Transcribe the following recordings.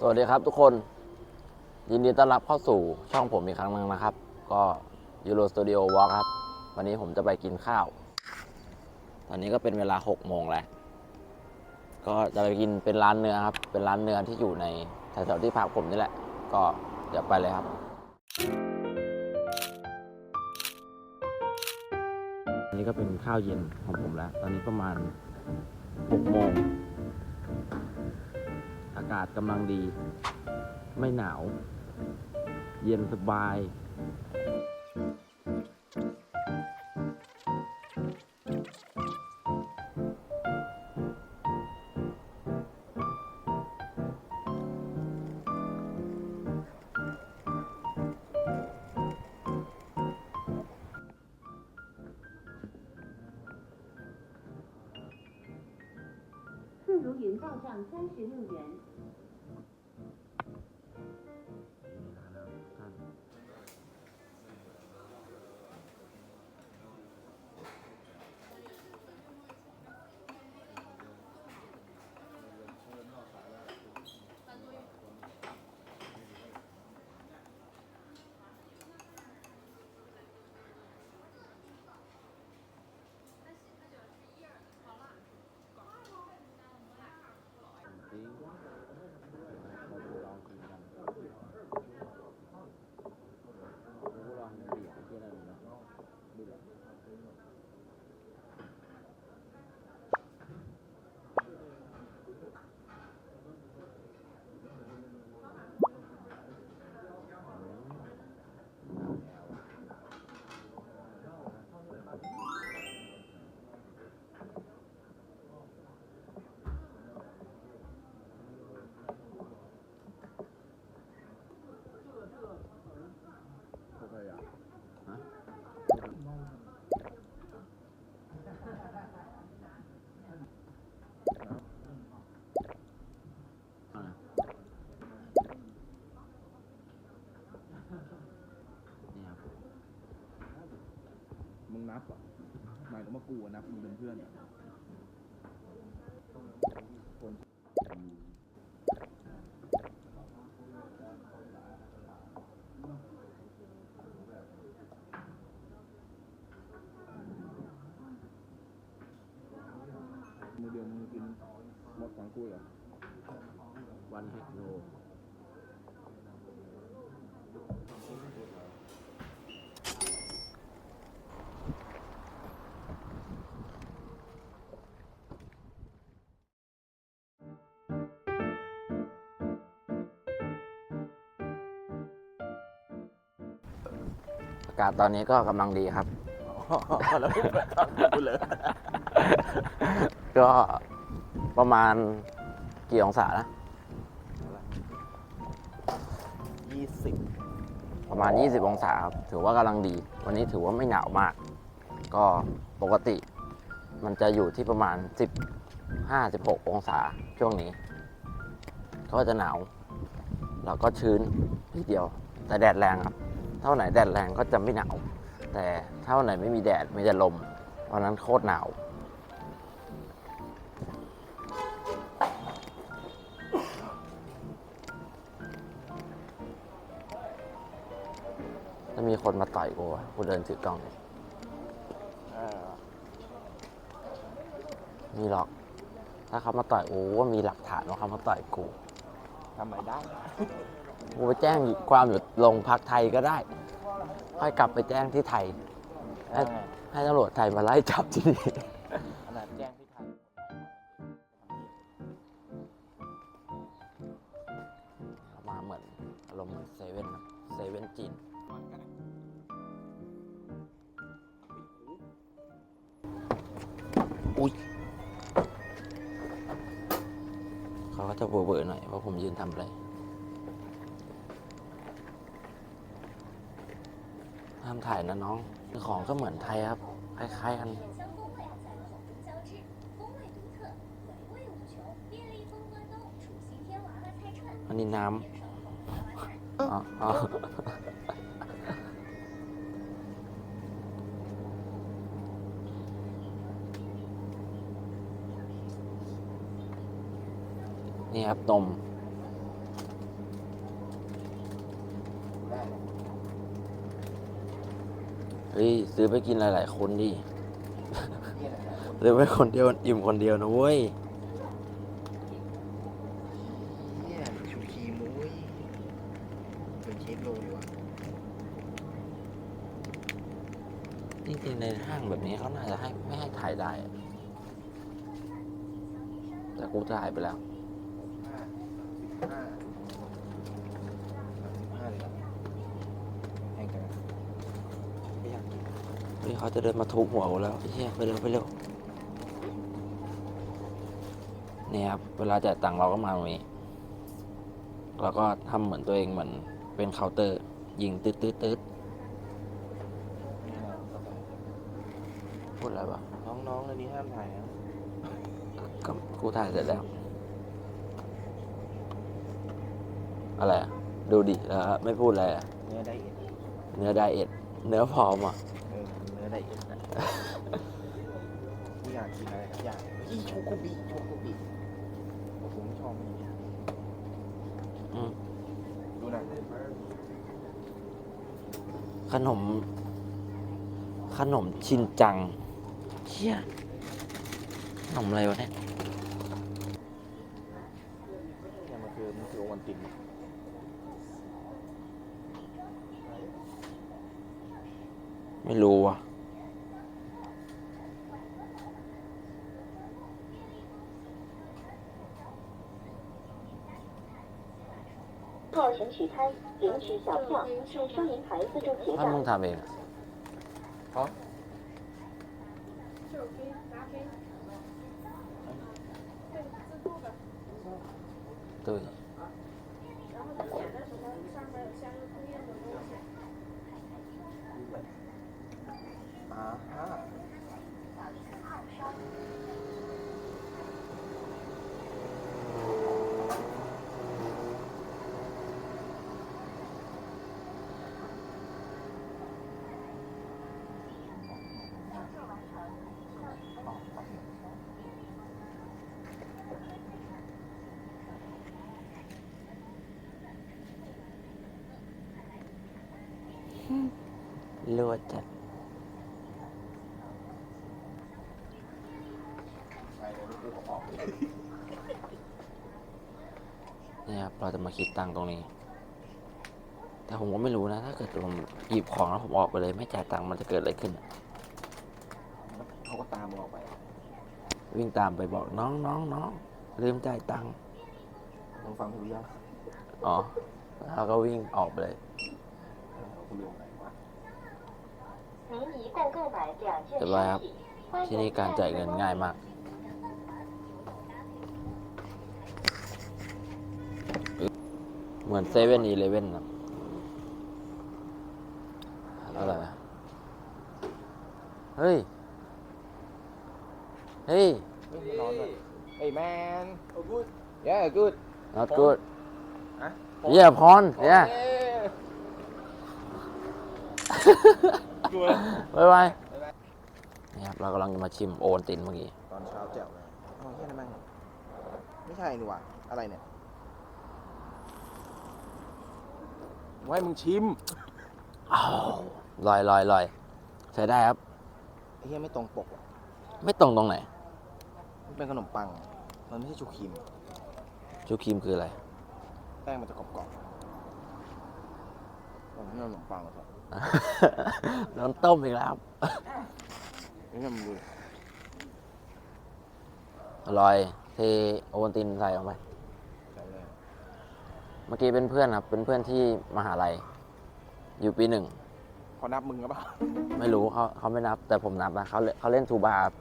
สวัสดีครับทุกคน ยินดีต้อนรับเข้าสู่ช่องผมอีกครั้งหนึ่งนะครับ ก็ยูโรสตูดิโอวอล์ครับ วันนี้ผมจะไปกินข้าว ตอนนี้ก็เป็นเวลา6โมงแล้ว ก็จะไปกินเป็นร้านเนื้อครับ เป็นร้านเนื้อที่อยู่ในแถวๆที่พักผมนี่แหละ ก็เดี๋ยวไปเลยครับ อันนี้ก็เป็นข้าวเย็นของผมแล้ว ตอนนี้ประมาณ6โมงากาศกำลังดี ไม่หนาว เย็นสบาย 自如云报账三十六元。 นับเหรอหมายถึงว่ากูอะนับมึงเป็นเพื่อนเหรอคนมือเดียวมึงกินหมดของกูเหรอ วันเฮกโนากาศตอนนี้ก็กำลังดีครับ แล้วไม่เปิดทางกูเลยก็ประมาณกี่องศานะ ยี่สิบประมาณ 20 องศาครับ ถือว่ากำลังดี วันนี้ถือว่าไม่หนาวมาก ก็ปกติ มันจะอยู่ที่ประมาณ 15 16 องศาช่วงนี้ ก็จะหนาว แล้วก็ชื้นทีเดียว แต่แดดแรงครับเท่าไหนแดดแรงก็จะไม่หนาว แต่เท่าไหนไม่มีแดดมีแต่ลมเพราะนั้นโคตรหนาวถ้ามีคนมาต่อยกูอะกูเดินถือกล้องมีหรอก ถ้าเขามาต่อยกูว่ามีหลักฐานว่าเขามาต่อยกูทำไมได้ กูไปแจ้งความอยู่โรงพักไทยก็ได้ ค่อยกลับไปแจ้งที่ไทย ให้ให้ตำรวจไทยมาไล่จับที่นี่ ทำามถ่ายนะน้องของก็เหมือนไทยครับ คล้ายๆกันอันนี้น้ำอ๋อนี่ครับนม เฮ้ยซื้อไปกินหลายๆคนดิเหี้ยอะไรนะซื้อไปคนเดียวมันอิ่มคนเดียวนะเว้ยเหี้ยชูคีมุ้ยเป็นเชฟโรดีกว่าจริงๆในห้างแบบนี้เขาน่าจะให้ไม่ให้ถ่ายได้อะแต่กูถ่ายไปแล้ว ห้าสิบห้าสิบห้าเลยครับแพงจังไม่อยากกิน นี่ เขาจะเดินมาทุบหัวกูแล้วไอ้เหี้ยไปเร็วไปเร็วเนี่ยครับเวลาจ่ายตังค์เราก็มาตรงนี้แล้วก็ทำเหมือนตัวเองเหมือนเป็นเคาน์เตอร์ ยิงตืดตืดตืดนี่นะต่อไปพูดอะไรวะน้องๆอันนี้ห้ามถ่ายนะก็กูถ่ายเสร็จแล้ว อะไรอะดูดิแล้วไม่พูดอะไรอะเนื้อไดเอทเนื้อไดเอทเนื้อพร้อมอะเออเนื้อไดเอทนะกูอยากกินอะไรสักอย่างอีโชโกบิโชโกบิโอ้โหผมชอบมันอืมดูหนังขนม ขนมชินจังเชี่ยขนมอะไรวะเนี่ย เนี่ยมันคือมันคือโอวันติน 取餐，领取小票，去收银台自助结账。他弄他呗。好。对。 ลวดจัดไปเดี๋ยวกูออกเนี่ยครับเราจะมาคิดตังค์ตรงนี้ แต่ผมก็ไม่รู้นะ ถ้าเกิดผมหยิบของแล้วผมออกไปเลย ไม่จ่ายตังค์มันจะเกิดอะไรขึ้นอะเขาก็ตามมึงออกไป วิ่งตามไปบอกน้องน้องน้องลืมจ่ายตังค์มึงฟังกูยังอ๋อแล้วก็วิ่งออกไปเลย สบายครับ ที่นี่การจ่ายเงินง่ายมาก เหมือนเซเว่นอีเลเว่นนะอะไรนะเฮ้ย เฮ้ยไอ้ man. Oh, good. Yeah, good. not good เยี่ยพร yeah กลัวบายบายนี่ครับเรากำลังจะมาชิมโอวัลตินเมื่อกี้ตอนเช้าแจ๋วเลยอ๋อเฮียนั่นมั่งไม่ใช่นี่หว่าอะไรเนี่ยไว้มึงชิมอ้าวลอยลอยลอยใช้ได้ครับ ไอ้เฮียไม่ตรงปกว่ะไม่ตรงตรงไหน มันเป็นขนมปัง มันไม่ใช่ชูครีมชูครีมคืออะไร แป้งมันจะกรอบๆมั นไม่ใช่ขนมปังหรอกครับโดนต้มอีกแล้วครับไม่ใช่มันดูอร่อยเทโอวัลตินใส่ลงไป ใส่เลยเมื่อกี้เป็นเพื่อนครับ เป็นเพื่อนที่มหาลัย อยู่ปีหนึ่งพอนับมึงก็ปล่าไม่รู้เขาเขาไม่นับ แต่ผมนับนะเขาเล่นเขาเล่นทูบาครับ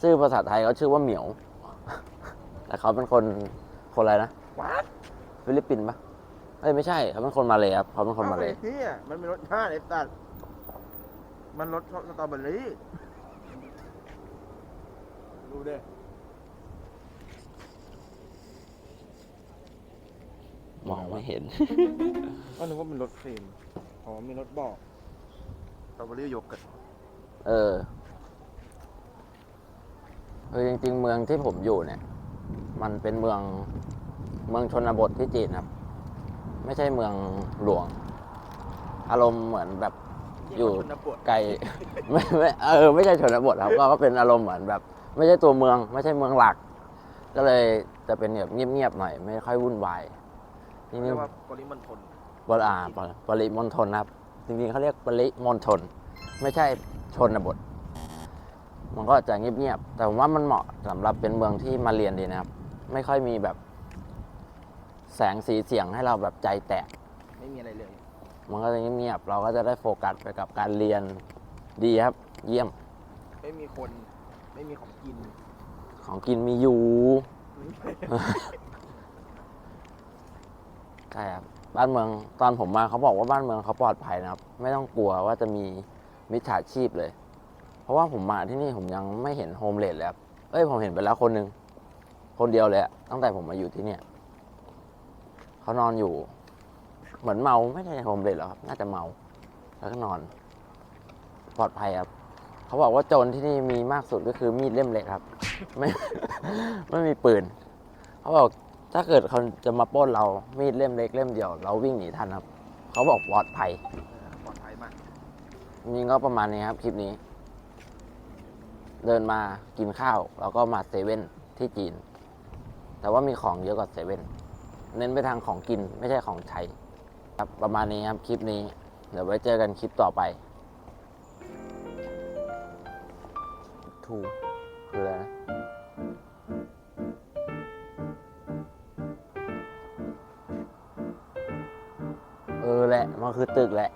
ชื่อภาษาไทยเขาชื่อว่าเหมียว แต่เขาเป็นคนคนอะไรนะ วัดฟิลิปปินส์ปะ เอ้ยไม่ใช่เขาเป็นคนมาเลยครับเขาเป็นคนมาเลยเฮียมันเป็นรสชาติไอ้สัตว์มันรสสตรอเบอรี่ดูดิมองไม่เห็น ก็นึกว่าเป็นรสครีมอ๋อมีรสบอกสตรอเบอรี่โยเกิร์ตเออคือจริงๆ เมืองที่ผมอยู่เนี่ย มันเป็นเมืองเมืองชนบทที่จีนครับ ไม่ใช่เมืองหลวง อารมณ์เหมือนแบบอยู่ชนบทไกลไม่ไม่เออไม่ใช่ชนบทครับก็ก็เป็นอารมณ์เหมือนแบบ ไม่ใช่ตัวเมือง ไม่ใช่เมืองหลัก ก็เลยจะเป็นแบบเงียบๆหน่อย ไม่ค่อยวุ่นวายนี่เรีนี่ยกว่าปริมณฑลบริอาปริปริมณฑลนะครับ จริงๆเขาเรียกปริมณฑลไม่ใช่ชนบท มันก็จะเงียบๆแต่ผมว่ามันเหมาะสำหรับเป็นเมืองที่มาเรียนดีนะครับ ไม่ค่อยมีแบบ แสงสีเสียงให้เราแบบใจแตก ไม่มีอะไรเลย มันก็จะเงียบๆเราก็จะได้โฟกัสไปกับการเรียนดีครับ เยี่ยมไม่มีคน ไม่มีของกิน ของกินมีอยู่ ใช่ครับบ้านเมืองตอนผมมาเขาบอกว่าบ้านเมืองเขาปลอดภัยนะครับ ไม่ต้องกลัวว่าจะมีมิจฉาชีพเลย เพราะว่าผมมาที่นี่ผมยังไม่เห็นโฮมเลดเลยครับเอ้ยผมเห็นไปแล้วคนหนึ่งคนเดียวเลยอะตั้งแต่ผมมาอยู่ที่เนี่ย เขานอนอยู่ เหมือนเมาไม่ใช่โฮมเลดหรอกครับ น่าจะเมา แล้วก็นอน ปลอดภัยครับ เขาบอกว่าโจรที่นี่มีมากสุดก็คือมีดเล่มเล็กครับ ไม่ ไม่มีปืน เขาบอกถ้าเกิดเขาจะมาปล้นเรา มีดเล่มเล็กเล่มเดียว เราวิ่งหนีทันครับ เขาบอกปลอดภัย ปลอดภัยมากจริงๆก็ประมาณนี้ครับคลิปนี้ เดินมากินข้าว แล้วก็มาเซเว่นที่จีน แต่ว่ามีของเยอะกว่าเซเว่น เน้นไปทางของกินไม่ใช่ของใช้ครับประมาณนี้ครับคลิปนี้ เดี๋ยวไว้เจอกันคลิปต่อไปทูคืออะไรนะเออแหละ มันคือตึกแหละ